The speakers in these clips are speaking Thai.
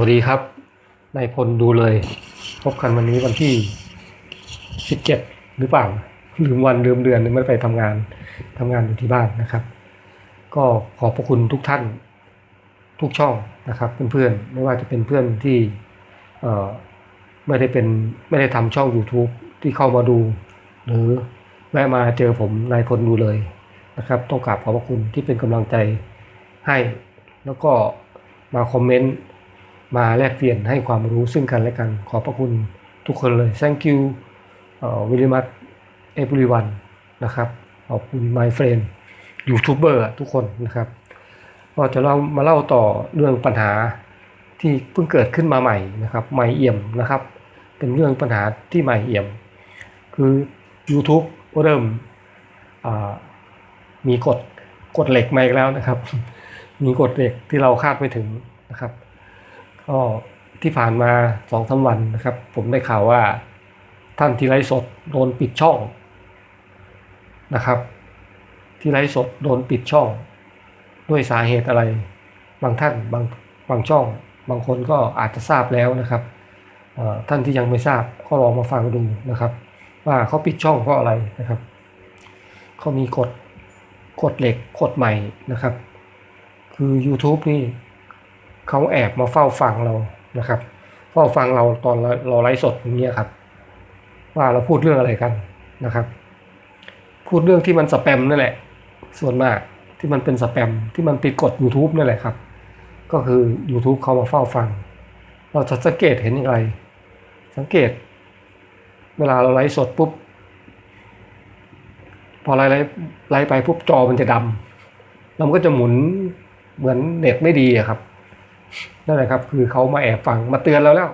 วัสดีครับนายพลดูเลย พบกันวันนี้วันที่สิบเจ็ดหรือเปล่าลืมวันลืมเดือนไม่ได้ไปทำงานทำงานอยู่ที่บ้านนะครับ ก็ขอบพระคุณทุกท่านทุกช่องนะครับ เพื่อนๆไม่ว่าจะเป็นเพื่อนที่เออไม่ได้เป็นไม่ได้ทำช่อง YouTube ที่เข้ามาดู หรือแวะมาเจอผมนายพลดูเลยนะครับ ต้องกราบขอบพระคุณที่เป็นกำลังใจให้ แล้วก็มาคอมเมนต์ มาแลกเปลี่ยนให้ความรู้ซึ่งกันและกัน ขอบพระคุณทุกคนเลย thank you วิลิมัตเอ everyone นะครับ ขอบคุณ my friend ยูทูบเบอร์ทุกคนนะครับ ก็จะเล่ามาเล่าต่อเรื่องปัญหาที่เพิ่งเกิดขึ้นมาใหม่นะครับใหม่เอี่ยมนะครับ เป็นเรื่องปัญหาที่ใหม่เอี่ยม คือ YouTube เริ่มมีกฎกฎเหล็กมาอีกแล้วนะครับ มีกฎเหล็กที่เราคาดไม่ถึงนะครับ ก็ที่ผ่านมาสองสาวันนะครับ ผมได้ข่าวว่าท่านที่ไลฟ์สดโดนปิดช่องนะครับ ที่ไลฟ์สดโดนปิดช่อง ด้วยสาเหตุอะไร บางท่านบางบางช่อง บางคนก็อาจจะทราบแล้วนะครับท่านที่ยังไม่ทราบก็ลองมาฟังดูนะครับ ว่าเขาปิดช่องเพราะอะไรนะครับเขามีกฎกฎเหล็กกฎใหม่นะครับ คือ YouTube นี่ เขาแอบมาเฝ้าฟังเรานะครับ เฝ้าฟังเราตอนเราไลฟ์สดอย่างเงี้ยครับ ว่าเราพูดเรื่องอะไรกันนะครับ พูดเรื่องที่มันสแปมนั่นแหละ ส่วนมากที่มันเป็นสแปมที่มันติดกฎ YouTube นั่นแหละครับ ก็คือ YouTube เขามาเฝ้าฟัง เราจะสังเกตเห็นอย่างไร สังเกต เวลาเราไลฟ์สดปุ๊บพอไลฟ์ไลฟ์ไลฟ์ไปปุ๊บจอมันจะดำแล้วมันก็จะหมุนเหมือนเน็ตไม่ดีอะครับ นั่นแหละครับ คือเขามาแอบฟังมาเตือนเราแล้ว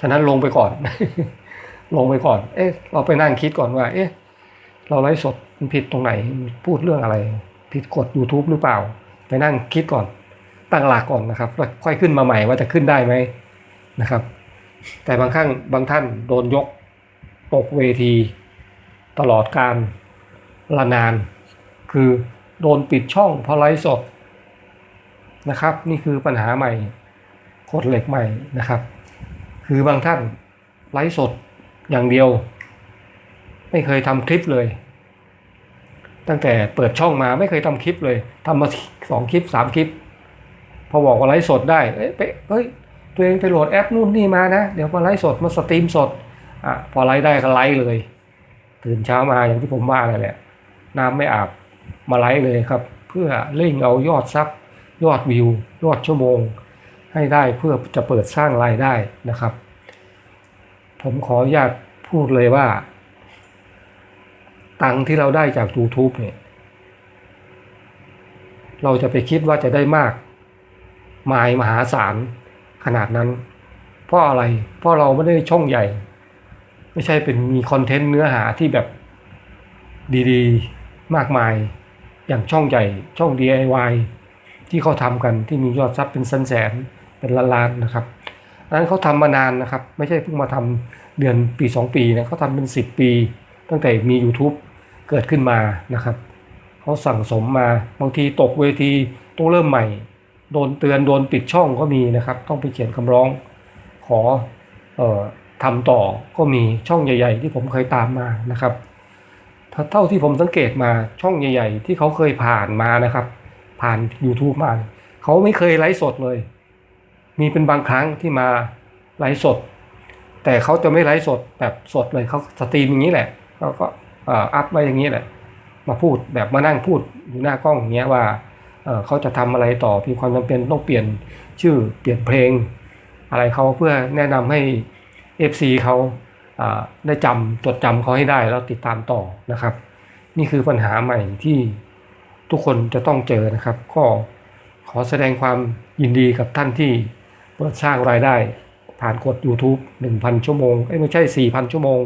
ฉะนั้นลงไปก่อน ลงไปก่อน เอ๊ะ เราไปนั่งคิดก่อนว่า เอ๊ะ เราไลฟ์สดมันผิดตรงไหน พูดเรื่องอะไร ผิดกฎ YouTube หรือเปล่า ไปนั่งคิดก่อน ตั้งหลักก่อนนะครับแล้วค่อยขึ้นมาใหม่ว่าจะขึ้นได้ไหมนะครับ แต่บางครั้งบางท่านโดนยกตกเวที ตลอดการละนาน คือโดนปิดช่องเพราะไลฟ์สด นะครับ นี่คือปัญหาใหม่กฎเหล็กใหม่นะครับ คือบางท่านไลฟ์สดอย่างเดียว ไม่เคยทำคลิปเลย ตั้งแต่เปิดช่องมาไม่เคยทำคลิปเลยทำมาสองคลิปสามคลิป พอบอกว่าไลฟ์สดได้เอ้ยไปเฮ้ยตัวเองไปโหลดแอปนู่นนี่มานะ เดี๋ยวมาไลฟ์สดมาสตรีมสดอะพอไลฟ์ได้ก็ไลฟ์เลย ตื่นเช้ามาอย่างที่ผมว่าเลยแหละน้ำไม่อาบมาไลฟ์เลยครับ เพื่อเร่งเอายอดซับ ยอดวิว ยอดชั่วโมง ให้ได้เพื่อจะเปิดสร้างรายได้นะครับ ผมขออนุญาตพูดเลยว่า ตังค์ที่เราได้จาก YouTube เนี่ย เราจะไปคิดว่าจะได้มาก มายมหาศาลขนาดนั้น เพราะอะไร เพราะเราไม่ได้ช่องใหญ่ ไม่ใช่เป็นมีคอนเทนต์เนื้อหาที่แบบดีๆ มากมายอย่างช่องใหญ่ ช่อง DIY ที่เขาทำกันที่มียอดซับเป็นแสนแสนเป็นล้านๆนะครับอันนั้นเขาทำมานานนะครับ ไม่ใช่เพิ่งมาทำเดือนปี 2 ปีนะเขาทำเป็น 10 ปี ตั้งแต่มี YouTube เกิดขึ้นมานะครับเขาสั่งสมมาบางทีตกเวทีต้องเริ่มใหม่ โดนเตือนโดนปิดช่องก็มีนะครับ ต้องไปเขียนคำร้องขอออทำต่อก็มีช่องใหญ่ ๆ ที่ผมเคยตามมานะครับเท่าที่ผมสังเกตมาช่องใหญ่ ๆ ที่เขาเคยผ่านมานะครับ ผ่าน YouTube มา เขาไม่เคยไลฟ์สดเลย มีเป็นบางครั้งที่มาไลฟ์สด แต่เขาจะไม่ไลฟ์สดแบบสดเลยเขาสตรีมอย่างนี้แหละเขาก็อัพไว้อย่างนี้แหละ มาพูดแบบมานั่งพูดอยู่หน้ากล้องอย่างเงี้ยว่าเขาจะทำอะไรต่อมีความจำเป็นต้องเปลี่ยนชื่อเปลี่ยนเพลง อะไรเขาเพื่อแนะนำให้ FC เขาอ่าได้จำจดจำเขาให้ได้แล้วติดตามต่อนะครับ นี่คือปัญหาใหม่ที่ ทุกคนจะต้องเจอนะครับ ก็ขอแสดงความยินดีกับท่านที่เปิดสร้างรายได้ ผ่านกด YouTube 1,000 ชั่วโมงเอ้ยไม่ใช่ 4,000 ชั่วโมง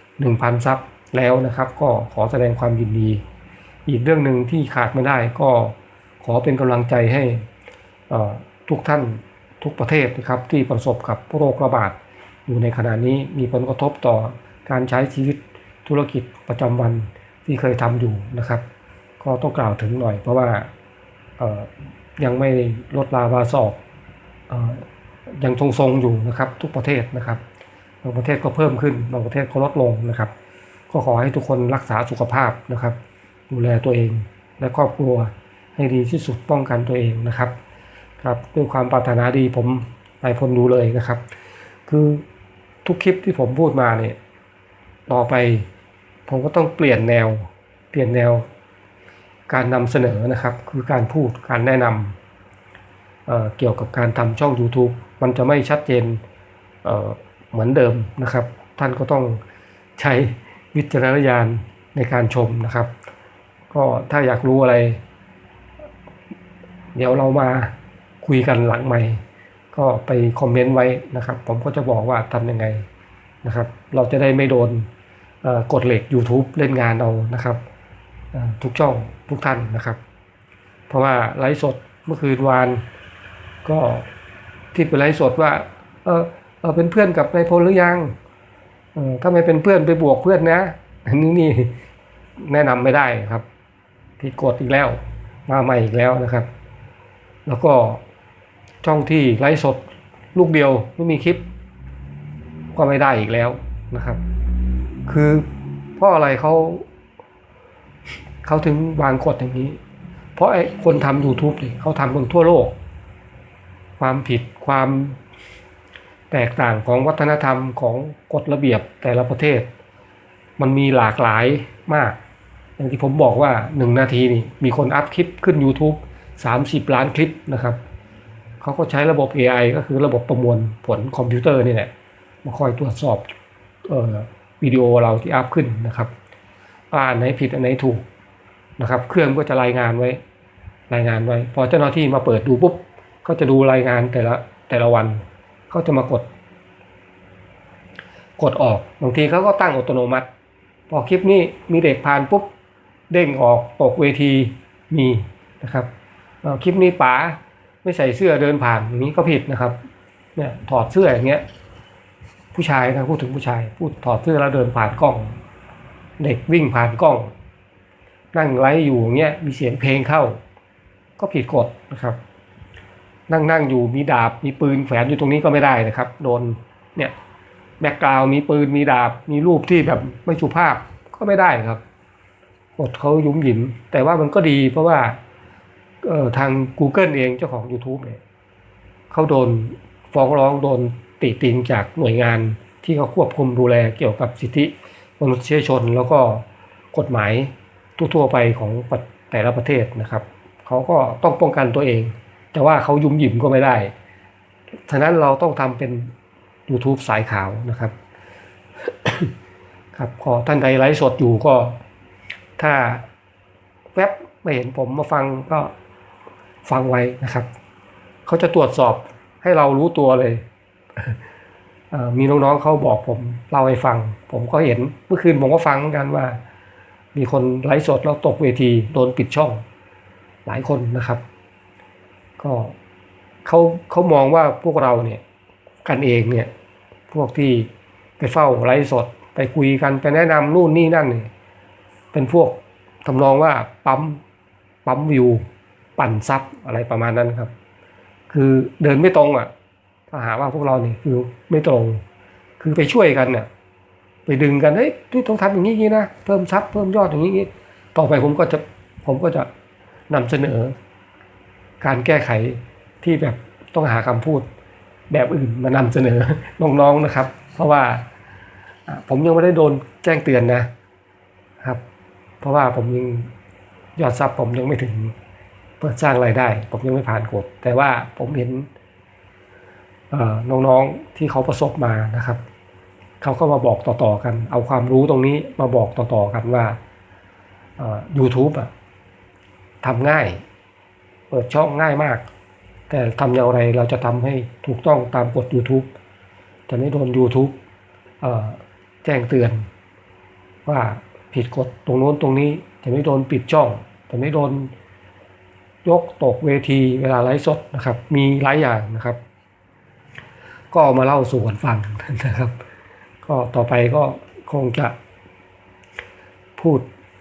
1,000 ซับแล้วนะครับ ก็ขอแสดงความยินดี อีกเรื่องหนึ่งที่ขาดไม่ได้ก็ขอเป็นกำลังใจให้ทุกท่านทุกประเทศนะครับที่ประสบกับโรคระบาดอยู่ในขณะนี้มีผลกระทบต่อการใช้ชีวิตธุรกิจประจำวันที่เคยทำอยู่นะครับ ก็ต้องกล่าวถึงหน่อย เพราะว่ายังไม่ลดลาวาสอกออยังทรงๆอยู่นะครับทุกประเทศนะครับบางประเทศก็เพิ่มขึ้นบางประเทศก็ลดลงนะครับ ก็ขอให้ทุกคนรักษาสุขภาพนะครับ ดูแลตัวเองและครอบครัวให้ดีที่สุดป้องกันตัวเองนะครับครับด้วยความปรารถนาดีผมไปพลดูเลยนะครับ คือทุกคลิปที่ผมพูดมาเนี่ยต่อไปผมก็ต้องเปลี่ยนแนว เปลี่ยนแนว การนำเสนอนะครับคือการพูดการแนะนำเเกี่ยวกับการทำช่อง YouTube มันจะไม่ชัดเจนเเหมือนเดิมนะครับ ท่านก็ต้องใช้วิจารณญาณในการชมนะครับ ก็ถ้าอยากรู้อะไร เดี๋ยวเรามาคุยกันหลังใหม่ ก็ไปคอมเมนต์ไว้นะครับ ผมก็จะบอกว่าทำยังไงนะครับ เราจะได้ไม่โดนกดเหล็ก YouTube เล่นงานเอานะครับ ทุกช่องทุกท่านนะครับ เพราะว่าไลฟ์สดเมื่อคืนวาน ก็ที่ไปไลฟ์สดว่า เออเออเป็นเพื่อนกับนายพลหรือยังเออถ้าไม่เป็นเพื่อนไปบวกเพื่อนนะอันนี้นี่แนะนำไม่ได้ครับผิดกฎอีกแล้วมาใหม่อีกแล้วนะครับ แล้วก็ช่องที่ไลฟ์สดลูกเดียวไม่มีคลิป ก็ไม่ได้อีกแล้วนะครับ คือเพราะอะไรเขา เขาถึงวางกฎอย่างนี้ เพราะไอ้คนทำ YouTube เนี่ยเขาทำกันทั่วโลก ความผิดความแตกต่างของวัฒนธรรมของกฎระเบียบแต่ละประเทศ มันมีหลากหลายมาก อย่างที่ผมบอกว่าหนึ่งนาทีนี่มีคนอัพคลิปขึ้น YouTube 30 ล้านคลิปนะครับเขาก็ใช้ระบบ AI ก็คือระบบประมวลผลคอมพิวเตอร์นี่แหละมาคอยตรวจสอบออวิดีโอเราที่อัพขึ้นนะครับว่าอันไหนผิดอันไหนถูก นะครับ เครื่องก็จะรายงานไว้ รายงานไว้ พอเจ้าหน้าที่มาเปิดดูปุ๊บก็จะดูรายงานแต่ละแต่ละวันเขาจะมากด กดออกบางทีเขาก็ตั้งอัตโนมัติ พอคลิปนี้มีเด็กผ่านปุ๊บเด้งออกตกเวทีมีนะครับเอ่อคลิปนี้ป๋าไม่ใส่เสื้อเดินผ่านอย่างนี้ก็ผิดนะครับเนี่ยถอดเสื้ออย่างเงี้ยผู้ชายนะพูดถึงผู้ชาย พูดถอดเสื้อแล้วเดินผ่านกล้อง เด็กวิ่งผ่านกล้อง นั่งไลฟ์อยู่อย่างเงี้ยมีเสียงเพลงเข้า ก็ผิดกฎนะครับ นั่งนั่งอยู่มีดาบมีปืนแขวนอยู่ตรงนี้ก็ไม่ได้นะครับ โดนเนี่ยแบ็กกราวมีปืนมีดาบมีรูปที่แบบไม่สุภาพก็ไม่ได้ครับกฎเขายุ่มหยิม แต่ว่ามันก็ดีเพราะว่าเออทาง Google เองเจ้าของ YouTube เนี่ยเขาโดนฟ้องร้องโดนติติงจากหน่วยงานที่เขาควบคุมดูแลเกี่ยวกับสิทธิมนุษยชนแล้วก็กฎหมาย ทั่วๆไปของแต่ละประเทศนะครับเขาก็ต้องป้องกันตัวเอง แต่ว่าเขายุ่มหยิมก็ไม่ได้ฉะนั้นเราต้องทำเป็น YouTube สายขาวนะครับ ครับขอท่านใดไลฟ์สดอยู่ก็ ถ้าแวบไม่เห็นผมมาฟังก็ฟังไว้นะครับ เขาจะตรวจสอบให้เรารู้ตัวเลย มีน้องๆเขาบอกผมเล่าให้ฟัง ผมก็เห็นเมื่อคืนผมก็ฟังเหมือนกันว่า มีคนไลฟ์สดแล้วตกเวทีโดนปิดช่องหลายคนนะครับ ก็เขาเขามองว่าพวกเราเนี่ยกันเองเนี่ยพวกที่ไปเฝ้าไลฟ์สดไปคุยกันไปแนะนำนู่นนี่นั่นเนี่ยเป็นพวกทำนองว่าปั๊มปั๊มวิวปั่นซับอะไรประมาณนั้นครับ คือเดินไม่ตรงอะถ้าหาว่าพวกเราเนี่ยคือไม่ตรง คือไปช่วยกันเนี่ย ไปดึงกันเฮ้ยต้องทำอย่างนี้นะเพิ่มซับเพิ่มยอดอย่างนี้ต่อไปผมก็จะผมก็จะนำเสนอ การแก้ไขที่แบบต้องหาคำพูดแบบอื่นมานำเสนอน้องๆนะครับ เพราะว่าผมยังไม่ได้โดนแจ้งเตือนนะครับ เพราะว่าผมยังยอดซับผมยังไม่ถึงเปิดสร้างรายได้ ผมยังไม่ผ่านกฎแต่ว่าผมเห็นน้องๆที่เขาประสบมานะครับ เขาก็มาบอกต่อๆกัน เอาความรู้ตรงนี้มาบอกต่อๆกันว่า YouTube อะทำง่าย เปิดช่องง่ายมาก แต่ทำอย่างไรเราจะทำให้ถูกต้องตามกฎ YouTube จะไม่โดน YouTube แจ้งเตือน ว่าผิดกฎตรงโน้นตรงนี้จะไม่โดนปิดช่องจะไม่โดนยกตกเวทีเวลาไลฟ์สดนะครับ มีหลายอย่างนะครับ ก็มาเล่าสู่กันฟังนะครับ ก็ต่อไปก็คงจะพูด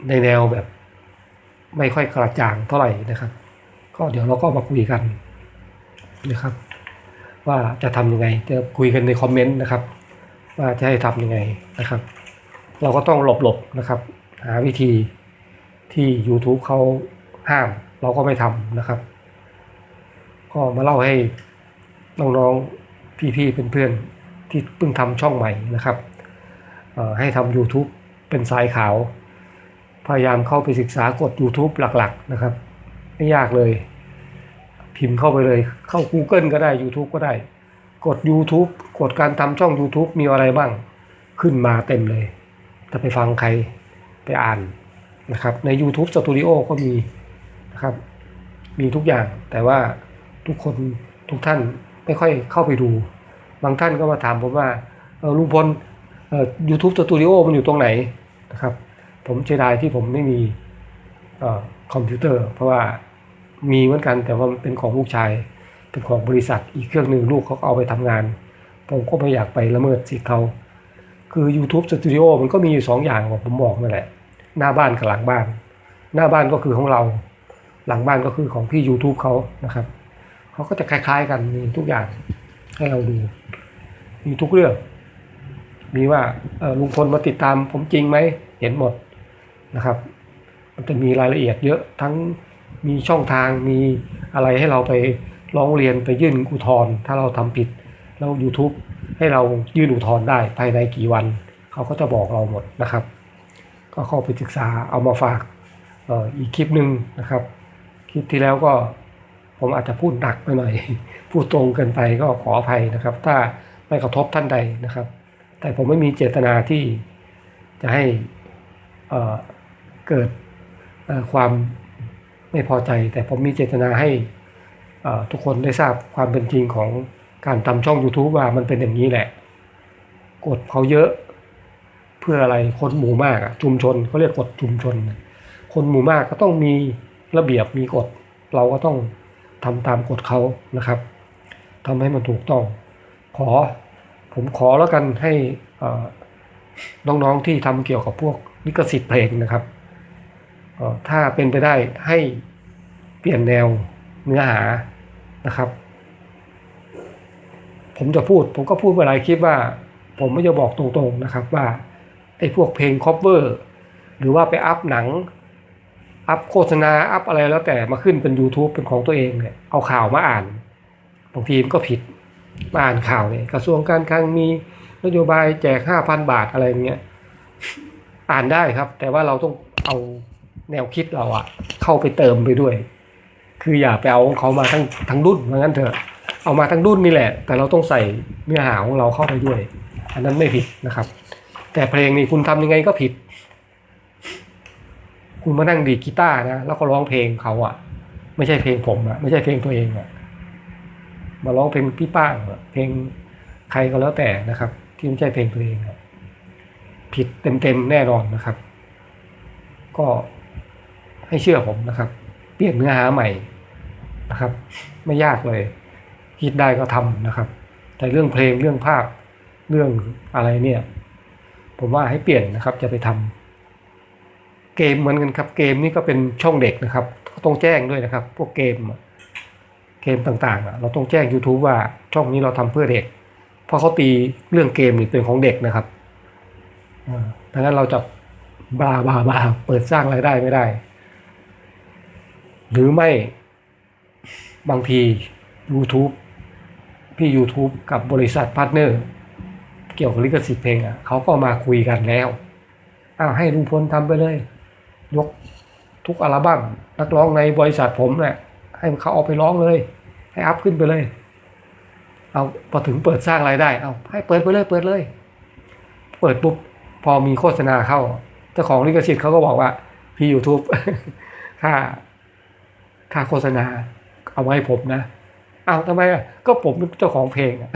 ในแนวแบบ ไม่ค่อยกระจ่างเท่าไหร่นะครับ ก็เดี๋ยวเราก็มาคุยกันนะครับ ว่าจะทำยังไงจะคุยกันในคอมเมนต์นะครับ ว่าจะให้ทำยังไงนะครับ เราก็ต้องหลบๆนะครับ หาวิธีที่ YouTube เขาห้าม เราก็ไม่ทำนะครับ ก็มาเล่าให้น้องๆพี่ๆเพื่อนๆ ที่เพิ่งทำช่องใหม่นะครับให้ทำ YouTube เป็นสายขาว พยายามเข้าไปศึกษากด YouTube หลักๆนะครับ ไม่ยากเลย พิมพ์เข้าไปเลยเข้า Google ก็ได้ YouTube ก็ได้ กด YouTube กดการทำช่อง YouTube มีอะไรบ้างขึ้นมาเต็มเลยจะไปฟังใครไปอ่านนะครับ ใน YouTube Studio ก็มีนะครับ มีทุกอย่างแต่ว่าทุกคนทุกท่านไม่ค่อยเข้าไปดู บางท่านก็มาถามผมว่าลุงพลเอ่อ YouTube Studio มันอยู่ตรงไหนนะครับ ผมเสียดายที่ผมไม่มีอคอมพิวเตอร์ เพราะว่ามีเหมือนกันแต่ว่ามันเป็นของลูกชาย เป็นของบริษัทอีกเครื่องหนึ่งลูกเขาเอาไปทำงาน ผมก็ไม่อยากไปละเมิดสิทธิ์เขาคือ YouTube Studio มันก็มีอยู่สองอย่างผมบอกนั่นแหละ หน้าบ้านกับหลังบ้าน หน้าบ้านก็คือของเรา หลังบ้านก็คือของพี่ YouTube เขานะครับเขาก็จะคล้ายๆกันมีทุกอย่างให้เราดู มีทุกเรื่อง มีว่าลุงพลมาติดตามผมจริงไหม เห็นหมดนะครับ มันจะมีรายละเอียดเยอะทั้งมีช่องทางมีอะไรให้เราไปร้องเรียนไปยื่นอุทธรณ์ถ้าเราทำผิด แล้ว YouTube ให้เรายื่นอุทธรณ์ได้ภายในกี่วัน เขาก็จะบอกเราหมดนะครับ ก็เข้าไปศึกษาเอามาฝากอ่ออีกคลิปหนึ่งนะครับ คลิปที่แล้วก็ผมอาจจะพูดหนักไปหน่อย พูดตรงเกินไปก็ขออภัยนะครับ ถ้า ไม่กระทบท่านใดนะครับ แต่ผมไม่มีเจตนาที่จะให้เกิดความไม่พอใจ แต่ผมมีเจตนาให้ทุกคนได้ทราบความเป็นจริงของการทำช่อง YouTube ว่ามันเป็นอย่างนี้แหละกฎเขาเยอะเพื่ออะไรคนหมู่มากชุมชนเขาเรียกกฎชุมชน คนหมู่มากก็ต้องมีระเบียบมีกฎ เราก็ต้องทำตามกฎเขานะครับทำให้มันถูกต้อง ขอผมขอแล้วกันให้น้องๆที่ทำเกี่ยวกับพวกลิขสิทธิ์เพลงนะครับ ถ้าเป็นไปได้ให้เปลี่ยนแนวเนื้อหานะครับ ผมจะพูด ผมก็พูดเมื่อหลายคลิปว่า ผมไม่จะบอกตรงๆนะครับว่าไอ้พวกเพลงคอ v เวอร์หรือว่าไปอัพหนัง อัพโฆษณา อัพอะไรแล้วแต่มาขึ้นเป็น YouTube เป็นของตัวเองเนี่ยเอาข่าวมาอ่านบางทีมันก็ผิด มาอ่านข่าวเนี่ยกระทรวงการคลังมีนโยบายแจกห้าพันบาทอะไรเงี้ยอ่านได้ครับ แต่ว่าเราต้องเอาแนวคิดเราอะเข้าไปเติมไปด้วย คืออย่าไปเอาของเขามาทั้งทั้งรุ่นว่างั้นเถอะ เอามาทั้งรุ่นนี่แหละ แต่เราต้องใส่เนื้อหาของเราเข้าไปด้วย อันนั้นไม่ผิดนะครับ แต่เพลงนี่คุณทำยังไงก็ผิด คุณมานั่งดีกีตาร์นะแล้วก็ร้องเพลงเขาอะไม่ใช่เพลงผมอะไม่ใช่เพลงตัวเองอะ มาร้องเพลงพี่ป้างอะเพลงใครก็แล้วแต่นะครับ ที่ไม่ใช่เพลงตัวเองอะผิดเต็มๆแน่นอนนะครับ ก็ให้เชื่อผมนะครับ เปลี่ยนเนื้อหาใหม่นะครับ ไม่ยากเลยคิดได้ก็ทำนะครับ แต่เรื่องเพลงเรื่องภาพเรื่องอะไรเนี่ย ผมว่าให้เปลี่ยนนะครับ จะไปทำเกมเหมือนกันครับ เกมนี่ก็เป็นช่องเด็กนะครับก็ต้องแจ้งด้วยนะครับ พวกเกมอะ กมต่างๆอะเราต้องแจ้ง YouTube ว่าช่องนี้เราทำเพื่อเด็ก เพราะเขาตีเรื่องเกมนี่เป็นของเด็กนะครับดังนั้นเราจะบาบาบาเปิดสร้างรายได้ไม่ได้ หรือไม่บางที YouTube พี่ YouTube กับบริษัทพาร์ทเนอร์ เกี่ยวกับลิขสิทธิ์เพลงอะเขาก็มาคุยกันแล้วอ้าวให้ลุงพลทำไปเลย ยกทุกอัลบั้มนักร้องในบริษัทผมเนี่ยให้เขาเอาไปร้องเลย ให้อัพขึ้นไปเลย เอาพอถึงเปิดสร้างรายได้ เอาให้เปิดไปเลยเปิดเลย เปิดปุ๊บพอมีโฆษณาเข้าเจ้าของลิขสิทธิ์เขาก็บอกว่า พี่ยูทูบค่าค่าโฆษณา เอาไว้ให้ผมนะเอาทำไมอะก็ผมเป็นเจ้าของเพลงอะ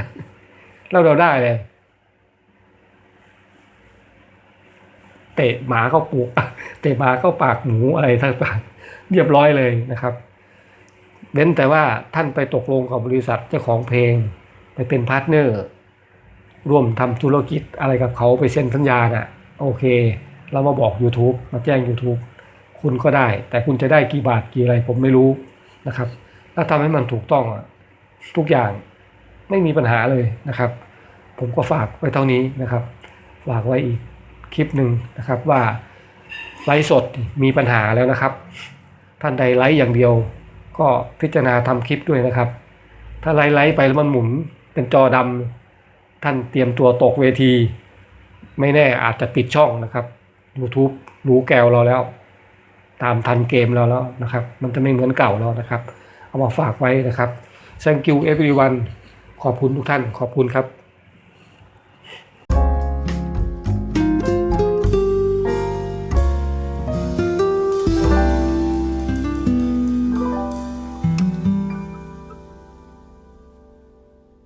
แล้วเราได้เลยเตะหมาเข้าปูกเตะหมาเข้าปากหมูอะไรต่างๆเรียบร้อยเลยนะครับ เว้นแต่ว่าท่านไปตกลงกับบริษัทเจ้าของเพลง ไปเป็นพาร์ทเนอร์ ร่วมทำธุรกิจอะไรกับเขาไปเซ็นสัญญาน่ะโอเค เรามาบอก YouTube มาแจ้ง YouTube คุณก็ได้ แต่คุณจะได้กี่บาทกี่อะไรผมไม่รู้นะครับ ถ้าทำให้มันถูกต้องทุกอย่างไม่มีปัญหาเลยนะครับ ผมก็ฝากไว้เท่านี้นะครับ ฝากไว้อีกคลิปหนึ่งนะครับว่าไลฟ์สดมีปัญหาแล้วนะครับ ท่านใดไลฟ์อย่างเดียว ก็พิจารณาทำคลิปด้วยนะครับ ถ้าไลฟ์ไปแล้วมันหมุนเป็นจอดำท่านเตรียมตัวตกเวที ไม่แน่อาจจะปิดช่องนะครับ YouTube รู้แกวเราแล้ว ตามทันเกมเราแล้วนะครับ มันจะไม่เหมือนเก่าแล้วนะครับ เอามาฝากไว้นะครับ thank you everyone ขอบคุณทุกท่านขอบคุณครับ